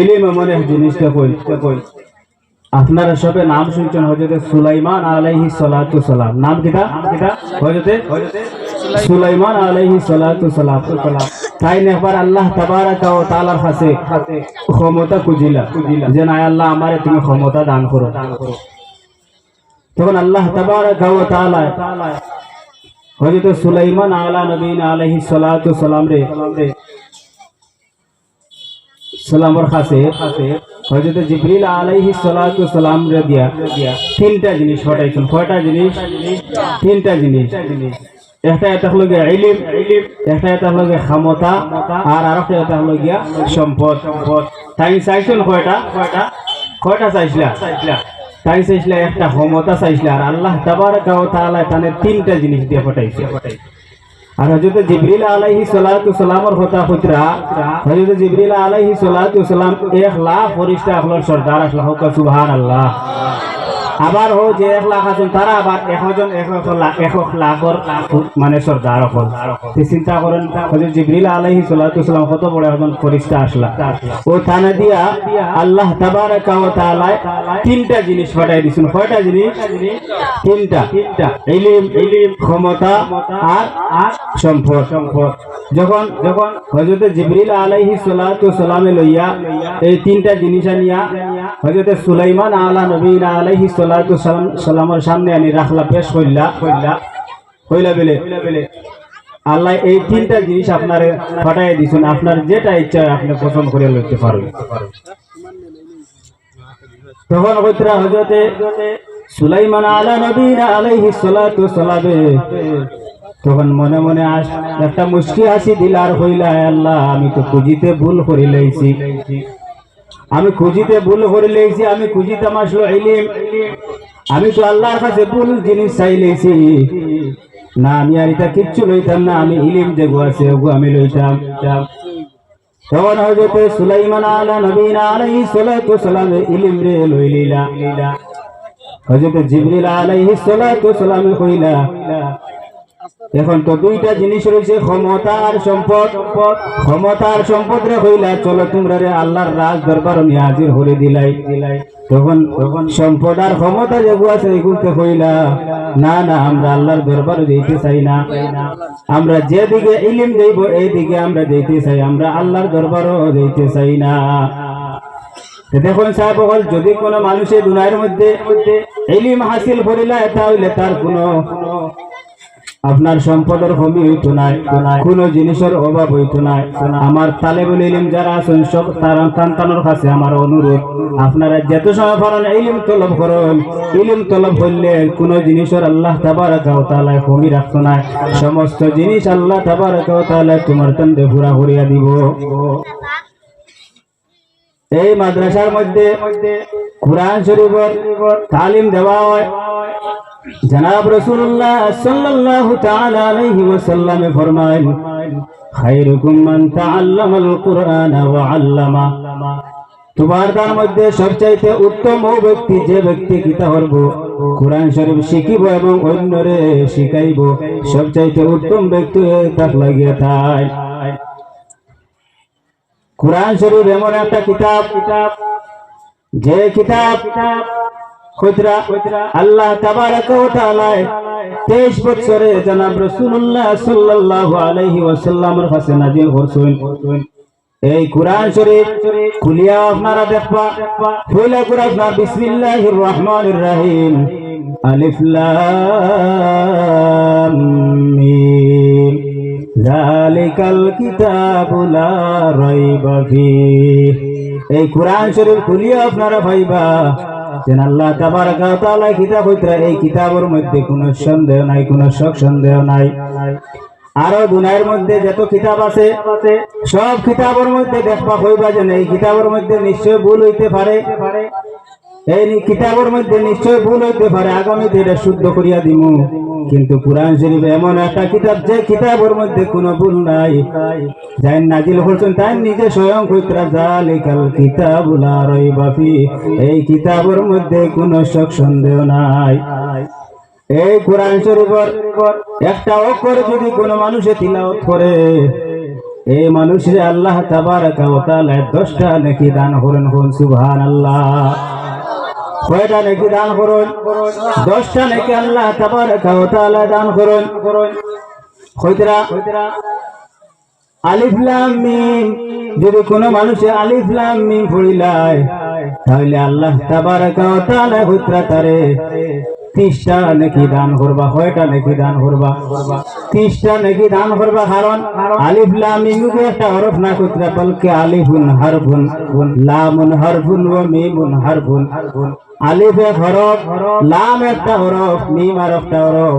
ইলিম কই? আপনারা সবে নাম শুনছেন হজরতে সুলাইমান আলাইহি সালাতু সালাম। নাম কিটা? হজরতে সুলাইমান আলাইহি সালাতু সালাম। তাই একবার আল্লাহ তাবারাকা ও তাআলার কাছে ক্ষমতা খুঁজিলা। যে না আল্লাহ, আমারে তুমি ক্ষমতা দান করো। তখন আল্লাহ তাবারাকা ও তাআলা হযরত সুলাইমান আলা নবীন আলাইহিস সালাতু সালাম রে সালামর কাছে। হযরত জিবরিল আলাইহিস সালাতু সালাম রে দিয়া তিনটা জিনিস হটাইছেন। কয়টা জিনিস? তিনটা জিনিস। একটা এটা হলো গিয়া ইলিম, একটা এটা হলো গিয়া ক্ষমতা, আর আরেকটা এটা হলো গিয়া সম্পদ। তাই চাইছেন কয়টা? কয়টা কয়টা চাইছিলা? তাই চাইছিলা একটা ক্ষমতা চাইছিলা, আর আল্লাহ তাবারাকা ওয়া তাআলা তানে তিনটা জিনিস দিয়ে পাঠাইছে আর হযরত জিবরিল আলাইহি সালাতু সালামের কথা কইতরা হযরত জিবরিল আলাইহি সালাতু সালাম এক লাখ ফরিস্তা হলো সরদার আসলা হোক সুবহানাল্লাহ। আবার হো যে এক লাখ আছেন, তারা আবার একজন এক লাখ এক লাখর মানে সর্দার হল চিন্তা করেন, হযরত জিবরিল আলাইহি সাল্লাতু সাল্লাম কত বড় একজন ফেরেশতা আসলা। ও থানা দিয়া আল্লাহ তাবারাকা ওয়া তাআলা তিনটা জিনিস পাঠাই দিছেন। কয়টা জিনিস? তিনটা। তিনটা ইলম ইলম, ক্ষমতা আর আর সম্পদ। সম্পদ যখন যখন হযরত জিবরিল আলাইহি সাল্লাতু সাল্লামে লইয়া এই তিনটা জিনিস আনিয়া হযরত সুলাইমান আলা নবীনা আলাইহি সালামের সামনে আনি, রাখলা, পেশ কইলা কইলা বেলে। আল্লাহ এই তিনটা জিনিস আপনারে পাঠাই দিছেন। আপনার যেটা ইচ্ছা আপনি পছন্দ করে লইতে পারবেন তখন কইতরা হযরতে সুলাইমান আলা নবীনা আলাইহি সাল্লাতু সালামে তখন মনে মনে আস একটা মুশকি হাসি দিল, আর হইলা আল্লাহ, আমি তো খুঁজিতে ভুল করে লইছি। আমি খুঁজিতে ভুল করে লইছি, আমি খুঁজিতে আসলো ইলিম। আমি তো আল্লাহর কাছে ভুল জিনিস চাই লইছি। না, আমি আর এটা কিচ্ছু লইতাম না, আমি ইলিম যেগু আছে, ওগু আমি লইতাম। তখন হজরতে সুলাইমান আলা নবীন আলাইহি সালাতু সালাম ইলিম রে লইলিলা হজরতে জিবরিল আলাইহি সালাতু সালাম কইলা এখন তো দুইটা জিনিস রয়েছে, ক্ষমতা আর সম্পদ। ক্ষমতা আর সম্পদ রে হইলা, চলো তোমরা রে আল্লাহর রাজ দরবার নিয়ে হাজির হলে দিলাই। তখন তখন সম্পদ আর ক্ষমতা যেগুলো আছে এগুলোতে হইলা। না না, আমরা আল্লাহর দরবার দিতে চাই না। আমরা যেদিকে ইলিম দেব এই দিকে আমরা দিতে চাই, আমরা আল্লাহর দরবারও দিতে চাই না। দেখুন সাহেব, যদি কোনো মানুষের দুনিয়ার মধ্যে ইলিম হাসিল করিলা হইলে তার কোনো আপনার সম্পদের কমি হইতো নাই। কোন জিনিসের অভাব হইতো নাই। আমার তালেবুল ইলিম যারা আছেন, সব তার সন্তানের কাছে আমার অনুরোধ। আপনারা যত সময় পারেন ইলিম তলব করুন। ইলিম তলব করলে কোন জিনিসের আল্লাহ ওয়া তাআলা কমি রাখতো না সমস্ত জিনিস আল্লাহ ওয়া তাআলা তোমার তন্দে পুরা করিয়া দিব। এই মাদ্রাসার মধ্যে কোরআন শরীফের তালিম দেওয়া হয়। জনাব রসুল্লাহ সাল্লাল্লাহু তাআলা আলাইহি আল্লামা। তার সবচাইতে উত্তম ব্যক্তি যে ব্যক্তি কিতা এবং শিখাইব, সবচাইতে উত্তম ব্যক্তি তাক লাগিয়ে তাই কোরআন শরীফ এমন একটা কিতাব কিতাব যে কিতাব আল্লাহ তাবারাক ওয়া তাআলা 23 বছরে জনাব কাছে এই কোরআন শরীফ খুলিয়া আপনারা দেখবা পয়লা করে আপনার বিসমিল্লাহির রহমানির রহিম, আলিফ যালিকাল কিতাবু লা রাইবা ফিহ এই কোরআন শরীফ খুলিয়া আপনারা ভাইবা, যেন আল্লাহ তাবারাকা তাআলা কিতাব হইতরা এই কিতাবের মধ্যে কোনো সন্দেহ নাই, কোনো শক সন্দেহ নাই। আরও দুনিয়ার মধ্যে যত কিতাব আছে, সব কিতাবের মধ্যে দেখবা হইবা যেন এই কিতাবের মধ্যে নিশ্চয় ভুল হইতে পারে। এই কিতাবের মধ্যে নিশ্চয় ভুল হইতে পারে, আগামীতে এটা শুদ্ধ করিয়া দিমু। কিন্তু কোরআন শরীফ এমন একটা কিতাব, যে কিতাবের মধ্যে কোনো ভুল নাই। যাই নাজিল করছেন তাই নিজে স্বয়ং কইতরা জালিকাল কিতাবুল লা রাইবা ফি এই কিতাবের মধ্যে কোনো শক সন্দেহ নাই। এই কোরআন শরীফের একটা অক্ষর যদি কোনো মানুষে তিলাওয়াত করে, এই মানুষের আল্লাহ তাআলা দশটা নাকি দান করেন কোন সুবহানাল্লাহ। কয়টা নাকি দান করুন, দশটা নাকি আল্লাহ তাবার ওয়া তাআলা দান করুন। যদি কোনো মানুষে আলিফলাম মিম পড়িলায়, তাহলে আল্লাহ তাবার ওয়া তাআলা হুতরা তারে। তিরিশটা নাকি দান করবা, কয়টা নাকি দান করবা? তিরিশটা নাকি দান করবা কারণ আলিফ, লাম, মিম কে একটা হরফ না কুতরা বলকে আলিফুন হারফুন? লামুন হারফুন ওয়া মিমুন হারফুন। আলিফ এক হরফ, লাম একটা হরফ, মিম আর একটা হরফ।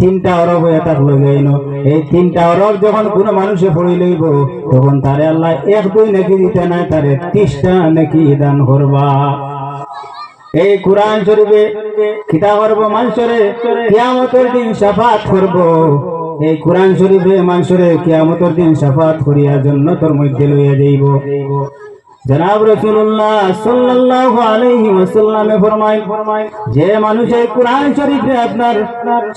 তিনটা অরব হয়ে থাকল যাইনো এই তিনটা অরব যখন কোনো মানুষে পড়ি লইব, তখন তারে আল্লাহ এক দুই নাকি দিতে নাই, তারে ত্রিশটা নাকি দান করবা। এই কোরআন শরীফে খিতা করব মানুষরে কিয়ামতের দিন সাফাত করব। এই কোরআন শরীফে মানুষরে কিয়ামতের দিন সাফাত করিয়ার জন্য তোর মধ্যে লইয়া যাইব। জনাব রসুল্লাহ সাল্লাল্লাহু আলাইহি ওয়াসাল্লামে ফরমায় যে মানুষ কোরআন শরীফে আপনার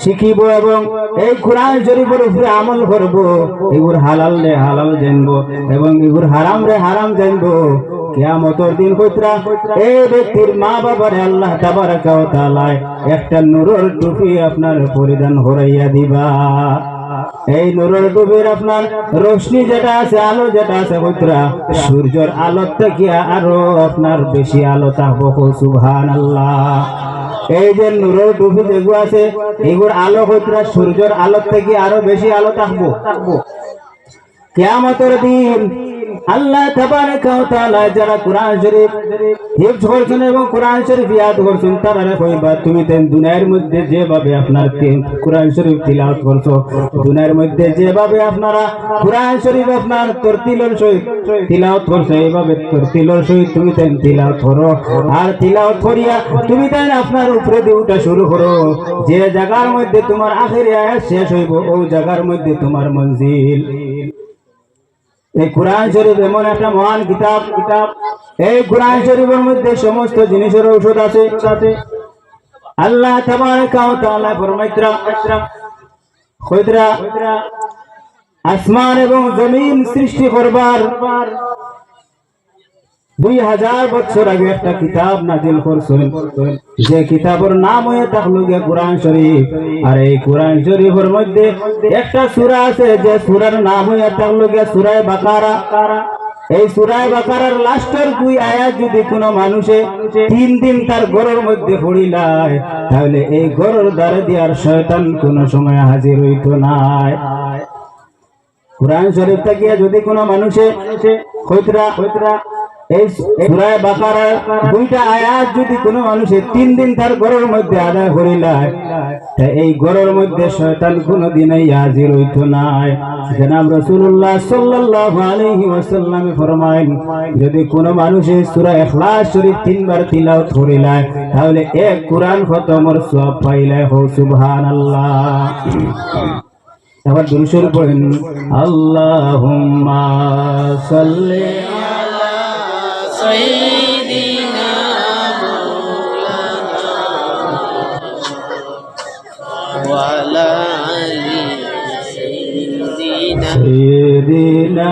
শিখিব এবং এই কোরআন শরীফের উপরে আমল করব এগুর হালাল রে হালাল জানব এবং এগুর হারাম রে হারাম জানব। কিয়ামতের দিন কইতরা এই ব্যক্তির মা বাবারে আল্লাহ তাবারাকা ওয়া তাআলা একটা নূরের টুপি আপনার পরিধান হরাইয়া দিবা। এই নুরের ডুবির আপনার রশ্মি যেটা আছে, আলো যেটা আছে কইতরা সূর্যর আলো থেকে আরও আপনার বেশি আলো থাকব সুহান আল্লাহ এই যে নুরের ডুবি যেগুলো আছে, এগুলোর আলো কইতরা সূর্যর আলো থেকে আরও বেশি আলো থাকব কিয়ামতের দিন আল্লাহ তাবারাকা ওয়া তাআলা যারা কোরআন শরীফ হিফজ করছেন এবং কোরআন শরীফ ইয়াদ করছেন, তারা কইবা তুমি তেন দুনিয়ার মধ্যে যেভাবে আপনার কোরআন শরীফ তিলাওয়াত করছ, দুনিয়ার মধ্যে যেভাবে আপনারা কোরআন শরীফ আপনার তরতিলের সহিত তিলাওয়াত করছ, এইভাবে তরতিলের সহিত তুমি তেন তিলাওয়াত করো। আর তিলাওয়াত করিয়া তুমি তেন আপনার উপরে দিয়ে উঠা শুরু করো। যে জায়গার মধ্যে তোমার আখেরি শেষ হইব ওই জায়গার মধ্যে তোমার মঞ্জিল। এই কোরআন শরীফ এমন একটা মহান কিতাব কিতাব। এই কোরআন শরীফের মধ্যে সমস্ত জিনিসের ঔষধ আছে আল্লাহ আসমান এবং জমিন সৃষ্টি করবার দুই হাজার বছর আগে একটা কিতাব নাজিল করছেন। যে নাম হয়ে থাকল গিয়ে কোরআন শরীফ। আর এই কোরআন শরীফের মধ্যে একটা সূরা আছে, যে সূরার নাম হয়ে থাকল গিয়ে সূরায় বাকারা। এই সুরায় বাকারার লাস্টের দুই আয়াত যদি কোনো মানুষে তিন দিন তার ঘরের মধ্যে পড়িলায়, তাহলে এই ঘরের দ্বারে দিয়ার শয়তান কোনো সময় হাজির হইতো নাই। কোরআন শরীফ থেকে যদি কোনো মানুষে এই সূরায়ে বাকারার দুইটা আয়াত যদি কোনো মানুষের তিন দিন তার ঘরের মধ্যে আদায় করিলায় এই ঘরের মধ্যে শয়তান কোনোদিনই হাজির হইতো নাই। জনাব ওয়াসাল্লাম ফরমায়েন, যদি কোনো মানুষের সূরা ইখলাস শরীফ তিনবার তিলাওয়াত করিলায় তাহলে এক কোরআন খতমের সওয়াব পাইলায় হো সুবহানাল্লাহ। পড়েন, আল্লাহুম্মা সাল্লি سيدنا وعلى آل سيدنا سيدنا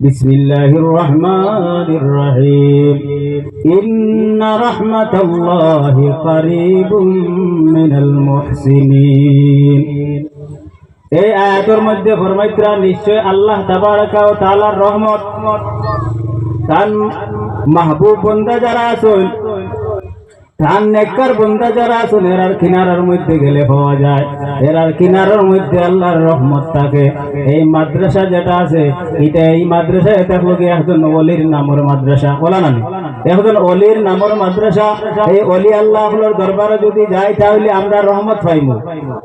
بسم الله الرحمن الرحيم إن رحمة الله قريب من المحسنين এই আয়াতের মধ্যে ফরমাইতরা নিশ্চয় আল্লাহ তাবারাকা ও তাআলার রহমত তার মাহবুব বন্দা যারা আছেন এরার কিনারার মধ্যে গেলে পাওয়া যায়। কিনারার মধ্যে আল্লাহর রহমত থাকে। এই মাদ্রাসা যেটা আছে, এটা এই হলো একজন অলির নামের মাদ্রাসা। বলা না একজন অলির নামের মাদ্রাসা, এই অলি আল্লাহ আল্লাহর দরবারে যদি যাই তাহলে আমরা রহমত পাইব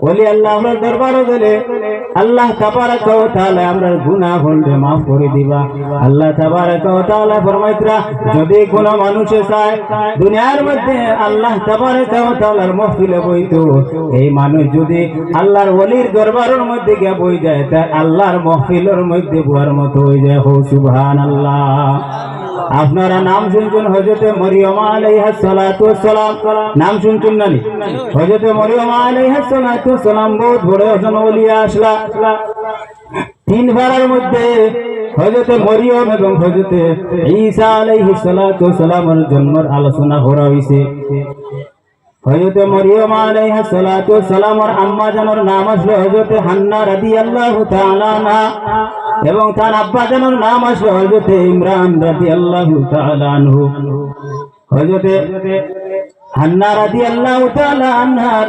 অলি আল্লাহ আল্লাহর দরবারে গেলে আল্লাহ তাবারাক ওয়া তাআলা আমরা গুনাহ হলবে মাফ করে দিবা। আল্লাহ তাআলা ফরমাইতরা, যদি কোনো মানুষে চায়, দুনিয়ার মধ্যে আল্লাহ তাবারাক ওয়া তাআলার মাহফিলে বইতো এই মানুষ যদি আল্লাহর ওলির দরবারের মধ্যে গিয়ে বই যায় তা আল্লাহর মাহফিলের মধ্যে বুয়ার মতো হয়ে যায়। হো, সুবহানাল্লাহ। আপনারা নাম শুনছেন হজরতে মরিয়মা আলাইহা সালাতু সালাম নাম শুনছেন না নি? হজরতে মরিয়মা আলাইহা সালাতু সালাম বহুত বড় একজন ওলিয়া আসলা। তিন ভাড়ার মধ্যে হজরতে মরিয়ম এবং হজরতে ঈসা আলাইহিস সালাতু সালামের জন্মের আলোচনা করা হইছে। হজরতে মরিয়ম আলাইহিস সালাতু সালামের আম্মা জানার নাম আসলো হজরতে হান্না রাদিয়াল্লাহু তাআলা আনহা এবং তার আব্বা জানার নাম আসলো হজরতে ইমরান রাদিয়াল্লাহু তাআলা আনহু। হজরতে হান্না রাদিয়াল্লাহু তাআলা আনহার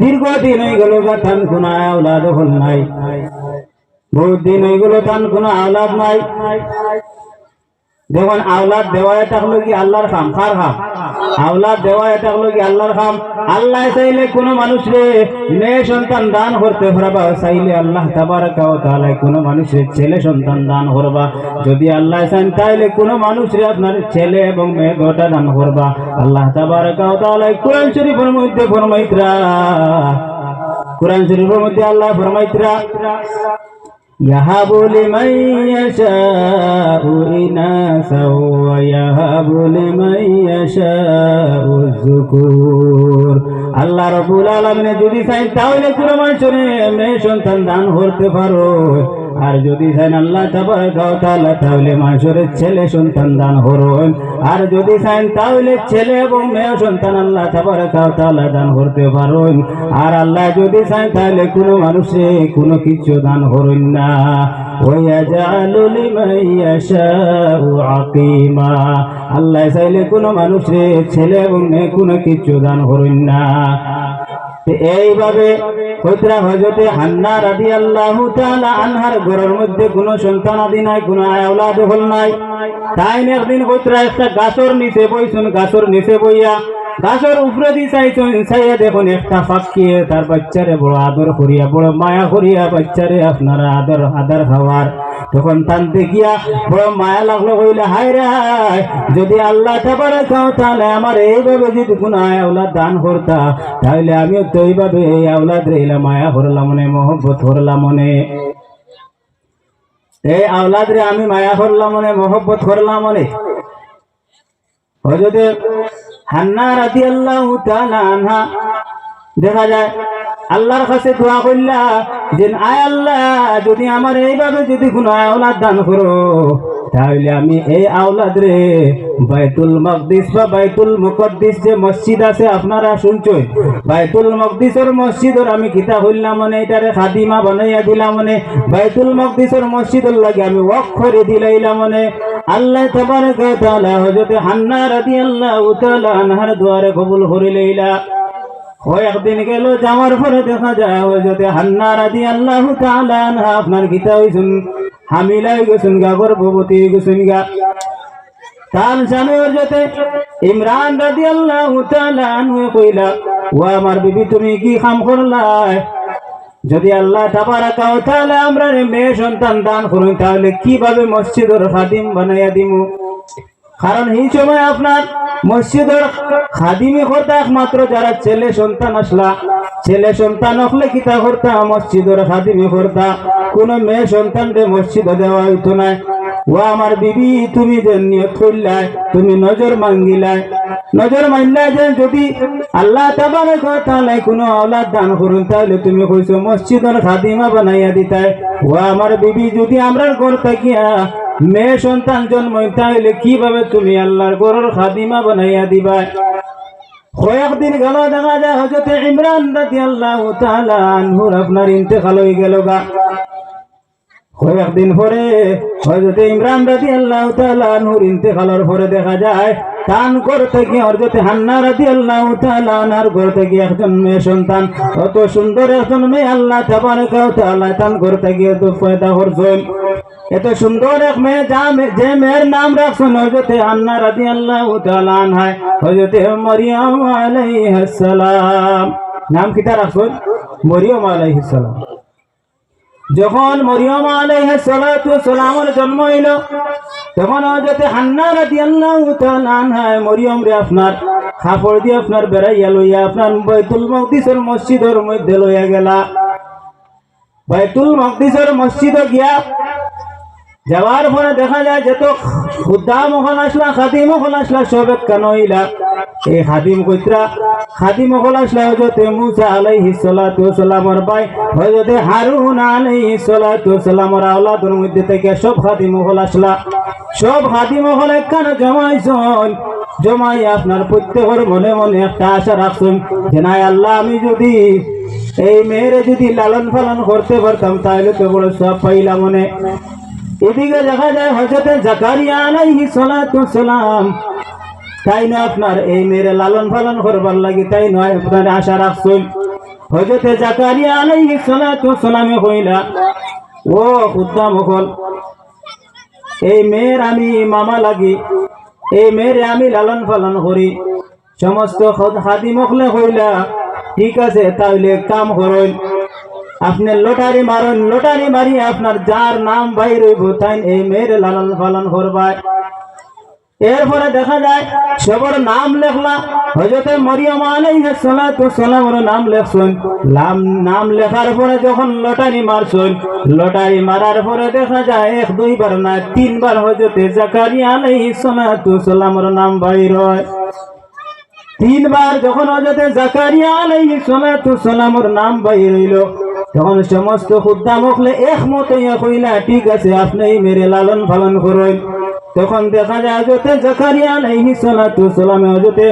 দীর্ঘদিন হয়ে গেল বা তান কোনো আওলাদ হল নাই। বহুত দিন হয়ে গেল তান কোনো আওলাদ নাই। দেখুন, আওলাদ দেওয়া এটা হলো কি আল্লাহর খাম? কার খাম? আওলাদ দেওয়া এটা হলো কি আল্লাহর খাম? আল্লাহ চাইলে কোনো মানুষরে মেয়ে সন্তান দান করতে পারবা, চাইলে আল্লাহ তাবারাকা ওয়া তাআলা কোনো মানুষের ছেলে সন্তান দান করবা। যদি আল্লাহ চান, তাইলে কোনো মানুষরে আপনার ছেলে এবং মেয়ে গোটা দান করবা। আল্লাহ তাবারাকা ওয়া তাআলা কোরআন শরীফের মধ্যে ফরমাইতরা। কোরআন শরীফের মধ্যে আল্লাহ ফরমাইতরা। يهب لمن يشاء إناثا ويهب لمن يشاء الذكور আল্লাহ রবুল আলমিনে যদি চাই তাহলে কোনো মানুষের মেয়ে সন্তান দান করতে পারো আর যদি চান আল্লাহ তাহলে তাহলে মানুষের ছেলে সন্তান দান হরণ আর যদি চান তাহলে ছেলে এবং মেয়ে সন্তান আল্লাহ তাহলে দান করতে পারুন। আর আল্লাহ যদি চান তাহলে কোনো মানুষে কোনো কিছু দান করুন না। আল্লাহ চাইলে কোনো মানুষে ছেলে এবং মেয়ে কোনো কিছু দান করুন না। এইভাবে হইতরা হজরতে হান্না রাদি আল্লাহ আনহার ঘরের মধ্যে কোন সন্তান আদি নাই, কোনো আওলাদ হল নাই। তাই একদিন হইতরা একটা গাছর নিচে বইছুন গাছর নিচে বইয়া গাছর উপরে দি চাইছুন, চাইয়া দেখুন একটা ফাঁকিয়ে তার বাচ্চারে বড় আদর করিয়া, বড় মায়া করিয়া বাচ্চারে আপনারা আদর আদর খাওয়ার। তখন তান দেখিয়া বড় মায়া লাগল, কইলে, হায় যদি আল্লাহ তাবারে খাও তাহলে আমার এইভাবে যদি কোনো আওলাদ দান করতা, তাহলে আমিও তো এইভাবে এই আওলাদ রেলা মায়া করলাম মনে মহব্বত করলাম মনে এই আওলাদ রে, আমি মায়া করলাম মনে মহব্বত করলাম মনে হজরতে হান্না রাতি আল্লাহ আনহা। দেখা যায়, আল্লাহর কাছে দোয়া করলা যে আয় আল্লাহ, যদি আমার এইভাবে যদি কোনো আয়লার দান করো। তাহলে আমি এই আওলাদ রে। বাইতুল মকদিস বা বাইতুল মুকদ্দিস যে মসজিদ আছে, আপনারা শুনছেন বাইতুল মকদিসের মসজিদর আমি কিতা হইলাম মানে এটারে খাদিমা বানাইয়া দিলাম মানে। বাইতুল মকদিসের মসজিদর লাগে আমি করে দিলাইলাম মানে। আল্লাহ তাবারক তাআলা হযরত হান্না রাদিয়াল্লাহু তাআলা আনহার দুয়ারে কবুল করে লইলা। কয়েকদিন গেল, যাওয়ার পরে দেখা যায় যদি হান্না রাদি আল্লাহ তাআলা আনহা আপনার গীতা হইছুন। হামিলাই গেছেন গা, গর্ভবতী গেছেন গা। তার স্বামীর যাতে ইমরান রাদি আল্লাহ কইলা, ও আমার বিবি, তুমি কি খাম করলাই? যদি আল্লাহ তাবারাকা ওয়া তাহলে আমরা মেয়ে সন্তান দান করুন, তাহলে কীভাবে মসজিদের খাদিম বানাইয়া দিমু? কারণ এই সময় আপনার মসজিদের খাদিমি হতা একমাত্র যারা ছেলে সন্তান আসলা, ছেলে সন্তান হলে কিতা করতা? মসজিদের খাদিমি করতা কোন মেয়ে সন্তান রে মসজিদ দেওয়া হইতো না। ও আমার বিবি, তুমি যে নিয়ত করলাই, তুমি নজর মাঙ্গিলাই। নজর মানলাই যে যদি আল্লাহ তাবারে তাহলে কোনো আওলাদ দান করুন, তাহলে তুমি কইছো মসজিদের খাদিমা বানাইয়া দিতাই। ও আমার বিবি, যদি আমরা ঘর থাকিয়া মেয়ে সন্তান জন্ম তাহলে কীভাবে তুমি আল্লাহর গরুর খাদিমা বানাইয়া দিবা? কয়েকদিন গেল, দেখা যায় হজরত ইমরান আল্লাহ আনহুর আপনার ইন্তেকাল হয়ে গেল গা। কয়েকদিন পরে হজরত ইমরান রাজি আল্লাহ আনহুর ইন্তেকালের পরে দেখা যায় দান করতে গিয়ে হান্না রাদিয়াল্লাহু তাআলা আনহার ঘর থেকে একজন মেয়ে সন্তান। অত সুন্দর একজন মেয়ে, আল্লাহ তাআলা দান করতে গিয়ে তো করছেন এত সুন্দর এক মেয়ে, যা যে মেয়ের নাম রাখছেন হজরতে আন্না রাদি আল্লাহ আনহা হজরতে মরিয়ম আলাইহিসালাম নাম কিটা রাখছেন? মরিয়ম আলাইহিস সালাম। যখন মরিয়ম আলাইহিস সালাতু সালামের জন্ম হইল, তখন যাতে হান্না রাদিয়াল্লাহু তাআলা মরিয়ম রে আপনার কাপড় দিয়ে আপনার বেড়াইয়া লইয়া আপনার বাইতুল মকদিসের মসজিদের মধ্যে লইয়া গেলা। বাইতুল মকদিসের মসজিদে গিয়া যাওয়ার পরে দেখা যায় যে তো খুদ্দাম ওখান আসলা, খাদিম ওখান আসলা, সব কেন হইলা এই খাদিম কইত্রা, খাদিম ওখান আসলা হজরতে মুসা আলাইহি সালাতু সালামর ভাই হজরতে হারুন আলাইহি সালাতু সালামর আওলাদের মধ্যে থেকে সব খাদিম ওখান আসলা। সব খাদিম ওখান একখানে জমাইছন। জমাই আপনার প্রত্যেকের মনে মনে একটা আশা রাখছেন যে, নাই আল্লাহ, আমি যদি এই মেয়েরে যদি লালন পালন করতে পারতাম, তাহলে তো বড় সব পাইলাম মনে এদিকে দেখা যায় হজরতে জাকারিয়া আলাইহি সালাতু সালাম। তাই না আপনার এই মেয়ের লালন পালন করবার লাগি, তাই নয়, আপনার আশা রাখছেন। হজরতে জাকারিয়া আলাইহি সালাতু সালামে কইলা ও খুদ্দাম হল এই মেয়ের আমি মামা লাগি, এই মেয়ের আমি লালন পালন করি। সমস্ত খাদিমকলে কইলা ঠিক আছে তাহলে কাম করুন। আপনি লটারি মারুন, লটারি মারি আপনার যার নাম বাইর তাই এই মেয়ের লালন পালন করবায় এরপরে দেখা যায়, সবর নাম লেখলা। হজরতে মরিয়ম আলাইহিস সালাতু সালামের নাম লেখছেন। নাম নাম লেখার পরে যখন লটারি মারছেন, লটারি মারার পরে দেখা যায়, এক, দুইবার না, তিনবার হজরতে জাকারিয়া আলাইহিস সালাতু সালামের নাম বাইর তিনবার যখন হজরতে জাকারিয়া আলাইহিস সালাতু সালামের নাম বাইর হইল। তখন সমস্ত খুদ্দাম মুখলে একমত হইয়া কইলা ঠিক আছে আপনি মেরে লালন পালন করুন। তখন দেখা যায় হজরতে জাকারিয়া আলাইহিস সালাতু সালামে হজরতে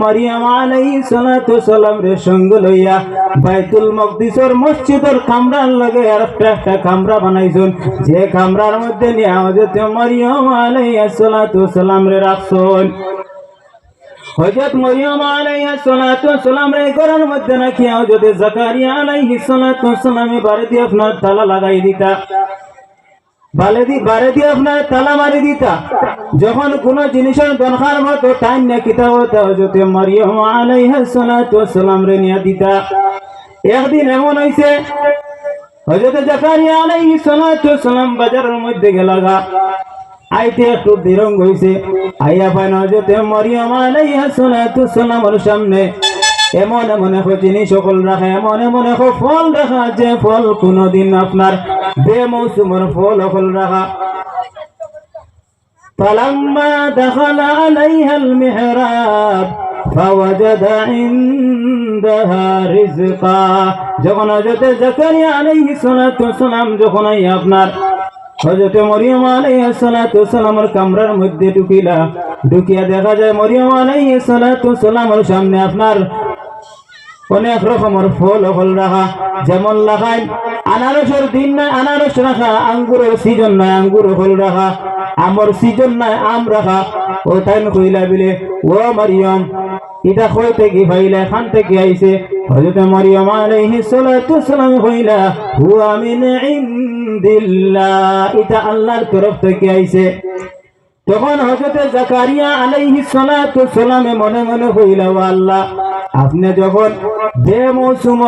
মারিয়াম আলাইহিস সালাতু সালাম রে সঙ্গ লইয়া বাইতুল মকদিসের মসজিদের কামরার লগে আর একটা একটা কামরা বানাইছেন। যে কামরার মধ্যে নিয়ে হজরতে মারিয়াম আলাইহিস সালাতু সালাম রে রাখছেন হযরত মরিয়ম আলাইহিস সালাতু সালাম রে ঘরের মধ্যে নাকি হযরত জাকারিয়া আলাইহিস সালাতু সালামে বারে দিয়ে আপনার তালা লাগাই দিতা? বালে দি বারে দিয়ে আপনার তালা মারি দিতা? যখন কোন জিনিসের দরকার মতো টাইম না কিতা হতো হযরত মরিয়ম আলাইহিস সালাতু সালাম রে নিয়া দিতা। একদিন এমন হইছে, হযরত জাকারিয়া আলাইহিস সালাতু সালাম বাজারের মধ্যে গেলাগা আইতে একটু দিরঙ্গ হইছে আইয়া পায় নজতে মরিয়ম আলাইহা সালাতু সালামের সামনে এমন এমন এক জিনিস সকল রাখা এমন এমন এক ফল রাখা যে ফল কোনোদিন আপনার বেমৌসুমের ফল সকল রাখা فلما دخل عليها المحراب فوجد عندها رزقا যখন হযরত জাকারিয়া আলাইহিস সালাতু সালাম যখন আই আপনার হযরত মরিয়ম আলাইহিস সালাতু সালামের কামরার মধ্যে ঢুকিলা। ঢুকিয়া দেখা যায় মরিয়ম আলাইহিস সালাতু সালামের সামনে আপনার অনেক রকমের ফল ফল রাখা। যেমন লাগাই, আনারসের দিন নাই, আনারস রাখা, আঙ্গুরের সিজন নাই, আঙ্গুর ফল রাখা। আমর সিজন নাই, আম রাখা। ও তাই কইলা বিলে, ও মারিয়ম, ইটা কই থেকে ভাইলা, খান থেকে আইছে? হযরত মারিয়ম আলাইহিস সালাতু সালাম কইলা হুয়া মিন ইনদিল্লাহ। এটা আল্লাহর তরফ থেকে আইছে। তখন হজরতে জাকারিয়া আলাইহি সালাতু সালামে মনে মনে কইলা ও আল্লাহ, আপনি যখন যে মৌসুম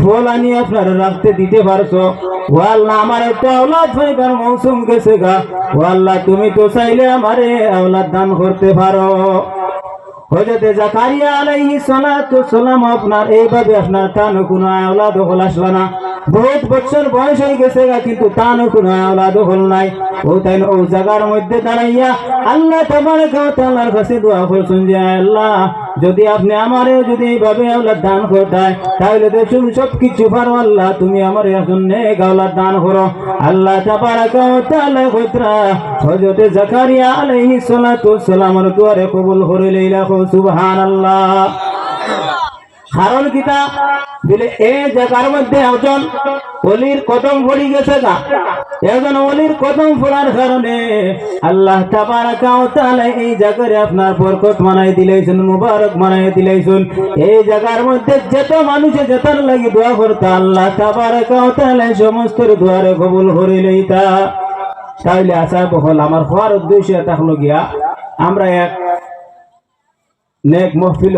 ফল আনি আপনার রাখতে দিতে পারছ, ও আল্লাহ, আমার একটা আওলাদ পাইবার মৌসুম গেছে গা। ও আল্লাহ, তুমি তো চাইলে আমারে আওলাদ দান করতে পারো। হজরতে জাকারিয়া আলাইহি সালাতু সালাম আপনার এইভাবে আপনার তানো কোনো আওলাদ হল আসলো না। বহুত বছর বয়স হয়ে গেছে গা, কিন্তু তানো কোনো আওলাদ হল নাই। ও তাই ও জায়গার মধ্যে দাঁড়াইয়া আল্লাহ তাবারক ওয়া তাআলার কাছে দোয়া করছেন যে, আল্লাহ যদি আপনি আমারে যদি এইভাবে আল্লাহ দান করতায় তাহলে তুমি সব কিছু পারো আল্লাহ, তুমি আমার এখন আওলাদ দান করো। আল্লাহ তাবারক ওয়া তাআলা কইতরা হযরতে জাকারিয়া আলাইহিস সালাতু সালামের দুয়ারে কবুল করে লইলা। সুবহান সুবহানাল্লাহ। কারণ কিতা বলে এই জায়গার মধ্যে একজন অলির কদম পড়ি গেছে না একজন অলির কদম পড়ার কারণে আল্লাহ তাআলা এই জায়গায় আপনার বরকত মানাই দিলেছেন মুবারক মানাই দিলেছেন এই জায়গার মধ্যে যত মানুষে যেতার লাগি দোয়া করতা, আল্লাহ তাবারাকা ওয়া তাআলা সমস্ত দোয়ারে কবুল করে লইতা। তাইলে আশা বহল, আমার হওয়ার উদ্দেশ্য হলো গিয়া আমরা এক নেক মহফিল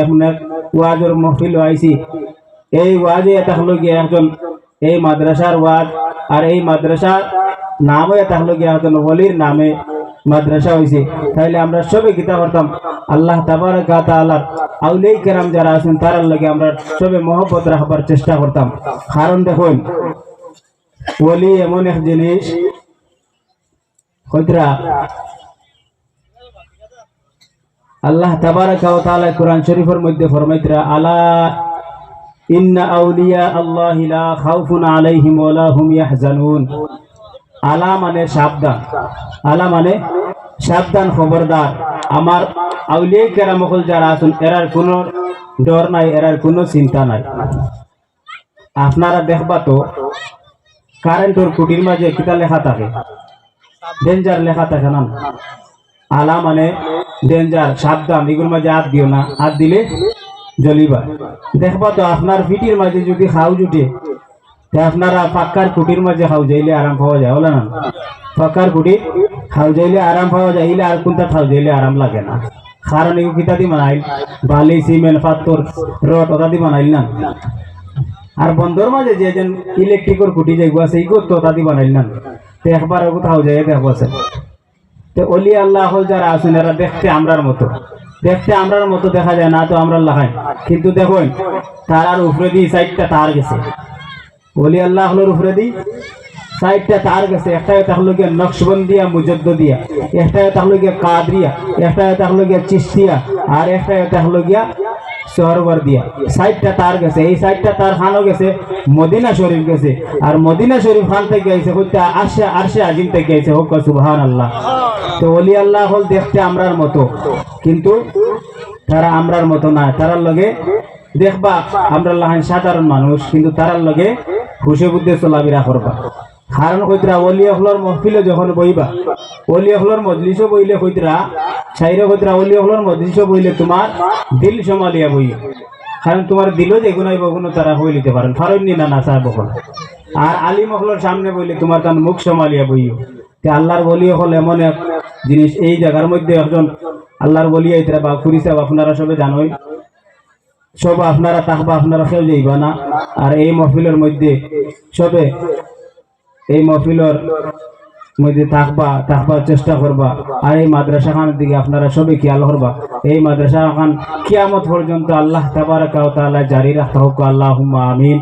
আইছি এক ওয়াজের মহফিল আইছি। এই ওয়াজে এটা হলো গিয়া একজন এই মাদ্রাসার ওয়াজ আর এই মাদ্রাসার নামও এটা হলো একজন ওলির নামে মাদ্রাসা হয়েছে তাইলে আমরা সবে গীতা করতাম আল্লাহ তাবারাকা তাআলার আউলাই কেরাম যারা আছেন তার লগে আমরা সবে মহব্বত রাখবার চেষ্টা করতাম। কারণ দেখুন, ওলি এমন এক জিনিস, হইতরা আল্লাহ তাবারাকা ওয়া তাআলা কোরআন শরীফের মধ্যে ফরমাইতরা, আলা ইন্না আউলিয়া আল্লাহি লা খাউফুন আলাইহিম ওয়া লা হুম ইয়াহজানুন। আলা মানে সাবধান। আলা মানে সাবধান, খবরদার। আমার আউলিয়া কেরামকল যারা আছেন, এরার কোনো ডর নাই, এরার কোনো চিন্তা নাই। আপনারা দেখবা তো, কারেন্টর কুটির মাঝে কিতা লেখা থাকে? ডেঞ্জার লেখা থাকে না? আলা মানে ডেঞ্জার সাবধান, এগুলোর মাঝে হাত দিও না। হাত দিলে জ্বলিবা। দেখবা তো আপনার ফিটির মাঝে যদি খাও জুটে তা আপনারা পাক্কার কুটির মাঝে খাও যাইলে আরাম পাওয়া যায় বলে না? পাক্কার কুটি খাও যাইলে আরাম পাওয়া যায় ইলে আর কোনটা খাও যাইলে আরাম লাগে না। কারণ এগুলো কিতা দি বানাইল? বালি, সিমেন্ট, পাথর, রড, ওটা দি বানাইল না? আর বন্ধর মাঝে যে যেন ইলেকট্রিকর খুঁটি যাইব আছে ইগো তো তাদি বানাইল না? একবার ওগো তাও যাই দেখব আছে। তো অলি আল্লাহ যারা আছেন, এরা দেখতে আমরার মতো। দেখতে আমরার মতো দেখা যায় না, তো আমরা লাগাই কিন্তু দেখুন তারার উপরে দিয়ে সাইডটা তার গেছে। অলি আল্লাহ হলোর উপরে দিই সাইডটা তার গেছে। একটা এটা হলো গিয়ে নকশবন্দিয়া মুজদ্দ দিয়া একটা তাহলে হলো গিয়া কাদরিয়া। একটা তাহলে হলো গিয়া চিস্তিয়া আর একটা তাহলে হলো গিয়া সরোবর দিয়া। সাইডটা তার গেছে, এই সাইডটা তার গেছে, মদিনা শরীফ গেছে। আর মদিনা শরীফ থেকে গেছে আজিম থেকে গেছে হোক সুবহান আল্লাহ তো অলি আল্লাহ হল দেখতে আমরার মতো। কিন্তু তারা আমরার মতো না, তারার লগে দেখবা আমরা সাধারণ মানুষ, কিন্তু তারার লগে খুশি বুদ্ধে চলাবিরা করবা। কারণ কইতরা অলি অখলর মহফিলে যখন বইবা অলি অখলর মজলিসও বইলে কইতরা সাইরে কইতরা অলি অখলর মজলিসও বইলে তোমার দিল সমালিয়া বই কারণ তোমার দিলও যে গুণাই বগুনো তারা হয়ে নিতে পারেন। ফারণ না না সাহেব আর আলী মহলর সামনে বইলে তোমার তার মুখ সমালিয়া বইও তে আল্লাহর বলি হল এমন এক জিনিস, এই জায়গার মধ্যে একজন আল্লাহর বলি আইতরা বা ফুরিসাব আপনারা সবে জানোই। সব আপনারা তাকবা আপনারা কেউ যাইবা না। আর এই মহফিলের মধ্যে সবে এই মহফিলর মধ্যে থাকবা, থাকবার চেষ্টা করবা। আর এই মাদ্রাসা খানের দিকে আপনারা সবই খেয়াল করবা। এই মাদ্রাসা খান কিয়ামত পর্যন্ত আল্লাহ তাবার কাউ তাআলা জারি রাখা হোক। আল্লাহুম্মা আমিন।